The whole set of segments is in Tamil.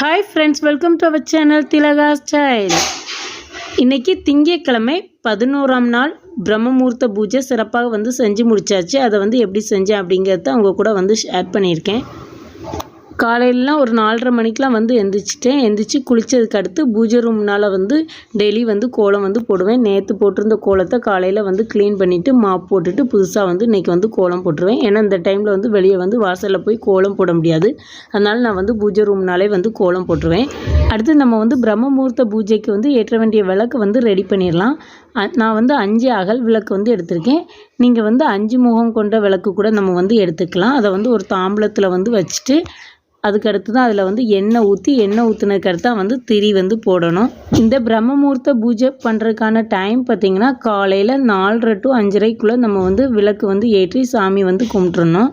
Hi friends welcome to our channel Thilaka style இன்றைக்கி திங்கட்கிழமை பதினோராம் நாள் பிரம்மமூர்த்த பூஜை சிறப்பாக வந்து செஞ்சு முடிச்சாச்சு. அதை வந்து எப்படி செஞ்சேன் அப்படிங்கிறத அவங்க கூட வந்து ஷேர் பண்ணியிருக்கேன். காலையிலலாம் ஒரு நாலரை மணிக்கெலாம் வந்து எந்திரிச்சிட்டேன். எந்திரிச்சு குளித்ததுக்கு அடுத்து பூஜை ரூம்னால் வந்து டெய்லி வந்து கோலம் வந்து போடுவேன். நேற்று போட்டிருந்த கோலத்தை காலையில் வந்து க்ளீன் பண்ணிவிட்டு மாப் போட்டுட்டு புதுசாக வந்து இன்றைக்கி வந்து கோலம் போட்டுருவேன். ஏன்னா இந்த டைமில் வந்து வெளியே வந்து வாசலில் போய் கோலம் போட முடியாது. அதனால் நான் வந்து பூஜை ரூம்னாலே வந்து கோலம் போட்டுருவேன். அடுத்து நம்ம வந்து பிரம்ம முகூர்த்த பூஜைக்கு வந்து ஏற்ற வேண்டிய விளக்கு வந்து ரெடி பண்ணிடலாம் அ- நான் வந்து அஞ்சு அகல் விளக்கு வந்து எடுத்திருக்கேன். நீங்கள் வந்து அஞ்சு முகம் கொண்ட விளக்கு கூட நம்ம வந்து எடுத்துக்கலாம். அதை வந்து ஒரு தாம்பலத்தில் வந்து வச்சுட்டு அதுக்கு அடுத்து தான் அதில் வந்து எண்ணெய் ஊற்றி எண்ணெய் ஊற்றினதுக்கடுத்து தான் வந்து திரி வந்து போடணும். இந்த பிரம்மமூர்த்த பூஜை பண்ணுறதுக்கான டைம் பார்த்திங்கன்னா காலையில் நாலரை டு அஞ்சரைக்குள்ளே நம்ம வந்து விளக்கு வந்து ஏற்றி சாமி வந்து கும்பிட்றணும்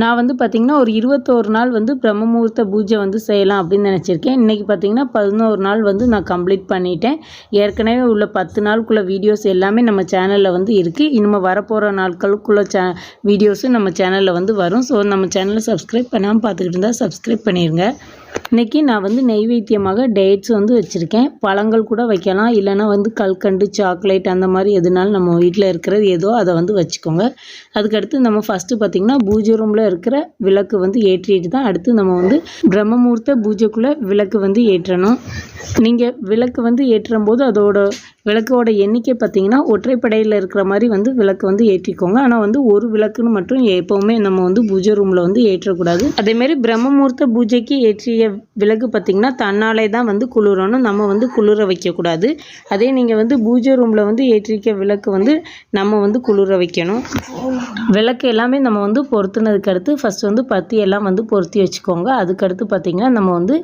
நான் வந்து பார்த்திங்கன்னா ஒரு இருபத்தோரு நாள் வந்து பிரம்மமுகூர்த்த பூஜை வந்து செய்யலாம் அப்படின்னு நினச்சிருக்கேன். இன்றைக்கி பார்த்திங்கன்னா பதினோரு நாள் வந்து நான் கம்ப்ளீட் பண்ணிட்டேன். ஏற்கனவே உள்ள பத்து நாளுக்குள்ள வீடியோஸ் எல்லாமே நம்ம சேனலில் வந்து இருக்குது இனிமேல் வரப்போகிற நாட்களுக்குள்ள சே வீடியோஸும் நம்ம சேனலில் வந்து வரும். ஸோ நம்ம சேனலை சப்ஸ்கிரைப் பண்ணாமல் பார்த்துக்கிட்டு இருந்தால் சப்ஸ்கிரைப் பண்ணிடுங்க இன்றைக்கி நான் வந்து நெய்வேத்தியமாக டேட்ஸ் வந்து வச்சுருக்கேன். பழங்கள் கூட வைக்கலாம். இல்லைன்னா வந்து கல்கண்டு சாக்லேட் அந்த மாதிரி எதுனாலும் நம்ம வீட்டில் இருக்கிறது ஏதோ அதை வந்து வச்சுக்கோங்க. அதுக்கடுத்து நம்ம ஃபஸ்ட்டு பார்த்திங்கன்னா பூஜை ரூமில் இருக்கிற விளக்கு வந்து ஏற்றிட்டு தான் அடுத்து நம்ம வந்து பிரம்மமூர்த்த பூஜைக்குள்ளே விளக்கு வந்து ஏற்றணும். நீங்கள் விளக்கு வந்து ஏற்றும் போது அதோட விளக்கோட எண்ணிக்கை பார்த்திங்கன்னா ஒற்றைப்படையில் இருக்கிற மாதிரி வந்து விளக்கு வந்து ஏற்றிக்கோங்க. ஆனால் வந்து ஒரு விளக்குன்னு மட்டும் எப்போவுமே நம்ம வந்து பூஜை ரூமில் வந்து ஏற்றக்கூடாது. அதேமாரி பிரம்மமூர்த்த பூஜைக்கு ஏற்றிய விளக்கு பார்த்திங்கன்னா தன்னாலே தான் வந்து குளிரணும். நம்ம வந்து குளிர வைக்கக்கூடாது. அதே நீங்கள் வந்து பூஜை ரூமில் வந்து ஏற்றிக்க விளக்கு வந்து நம்ம வந்து குளிர வைக்கணும். விளக்கு எல்லாமே நம்ம வந்து பொருத்துனதுக்கு அடுத்து ஃபஸ்ட் வந்து பத்தி எல்லாம் வந்து பொருத்தி வச்சுக்கோங்க. அதுக்கடுத்து பார்த்திங்கன்னா நம்ம வந்து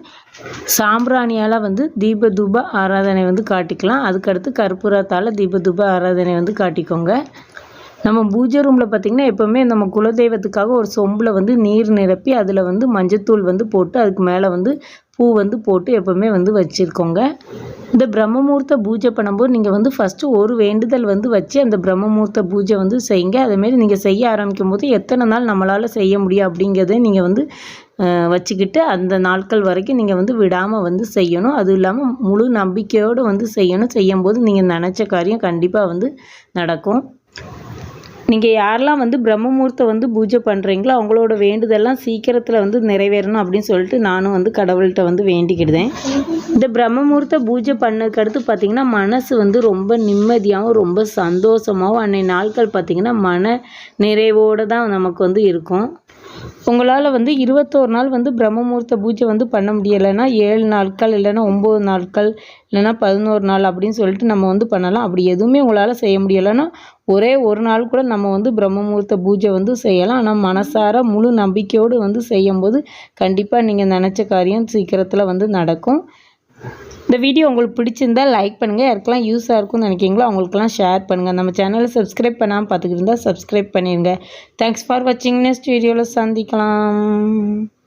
சாம்பிராணியால் வந்து தீப தூப ஆராதனை வந்து காட்டிக்கலாம். அதுக்கடுத்து கற்பூரத்தால் தீப தூப ஆராதனை வந்து காட்டிக்கோங்க. நம்ம பூஜை ரூமில் பார்த்திங்கன்னா எப்போவுமே நம்ம குலதெய்வத்துக்காக ஒரு சொம்பில் வந்து நீர் நிரப்பி அதில் வந்து மஞ்சத்தூள் வந்து போட்டு அதுக்கு மேலே வந்து பூ வந்து போட்டு எப்போவுமே வந்து வச்சுருக்கோங்க. இந்த பிரம்மமூர்த்த பூஜை பண்ணும்போது நீங்கள் வந்து ஃபஸ்ட்டு ஒரு வேண்டுதல் வந்து வச்சு அந்த பிரம்மமூர்த்த பூஜை வந்து செய்யுங்க. அதேமாரி நீங்கள் செய்ய ஆரம்பிக்கும் போது எத்தனை நாள் நம்மளால் செய்ய முடியும் அப்படிங்கிறத நீங்கள் வந்து வச்சுக்கிட்டு அந்த நாட்கள் வரைக்கும் நீங்கள் வந்து விடாமல் வந்து செய்யணும். அதுவும் இல்லாமல் முழு நம்பிக்கையோடு வந்து செய்யணும். செய்யும்போது நீங்கள் நினச்ச காரியம் கண்டிப்பாக வந்து நடக்கும். நீங்கள் யாரெல்லாம் வந்து பிரம்மமூர்த்தம் வந்து பூஜை பண்ணுறீங்களோ அவங்களோட வேண்டுதெல்லாம் சீக்கிரத்தில் வந்து நிறைவேறணும் அப்படின்னு சொல்லிட்டு நானும் வந்து கடவுள்கிட்ட வந்து வேண்டிக்கிடுதேன் இந்த பிரம்மமூர்த்த பூஜை பண்ணதுக்கு அடுத்து பார்த்திங்கன்னா மனசு வந்து ரொம்ப நிம்மதியாகவும் ரொம்ப சந்தோஷமாகவும் அன்னை நாட்கள் பார்த்திங்கன்னா மன நிறைவோடு தான் நமக்கு வந்து இருக்கும். உங்களால் வந்து இருபத்தோரு நாள் வந்து பிரம்மமூர்த்த பூஜை வந்து பண்ண முடியலைன்னா ஏழு நாட்கள் இல்லைன்னா ஒம்பது நாட்கள் இல்லைன்னா பதினோரு நாள் அப்படின்னு சொல்லிட்டு நம்ம வந்து பண்ணலாம். அப்படி எதுவுமே உங்களால் செய்ய முடியலைன்னா ஒரே ஒரு நாள் கூட நம்ம வந்து பிரம்மமூர்த்த பூஜை வந்து செய்யலாம். ஆனால் மனசார முழு நம்பிக்கையோடு வந்து செய்யும்போது கண்டிப்பாக நீங்கள் நினச்ச காரியம் சீக்கிரத்தில் வந்து நடக்கும். இந்த வீடியோ உங்களுக்கு பிடிச்சிருந்தா லைக் பண்ணுங்கள் யாருக்கெல்லாம் யூஸாக இருக்கும்னு நினைக்கிறீங்களோ அவங்களுக்கெல்லாம் ஷேர் பண்ணுங்கள் நம்ம சேனலை சப்ஸ்கிரைப் பண்ணாமல் பார்த்துக்கிட்டு இருந்தால் சப்ஸ்கிரைப் பண்ணிடுங்க தேங்க்ஸ் ஃபார் வாட்சிங் நெக்ஸ்ட் வீடியோவில் சந்திக்கலாம்.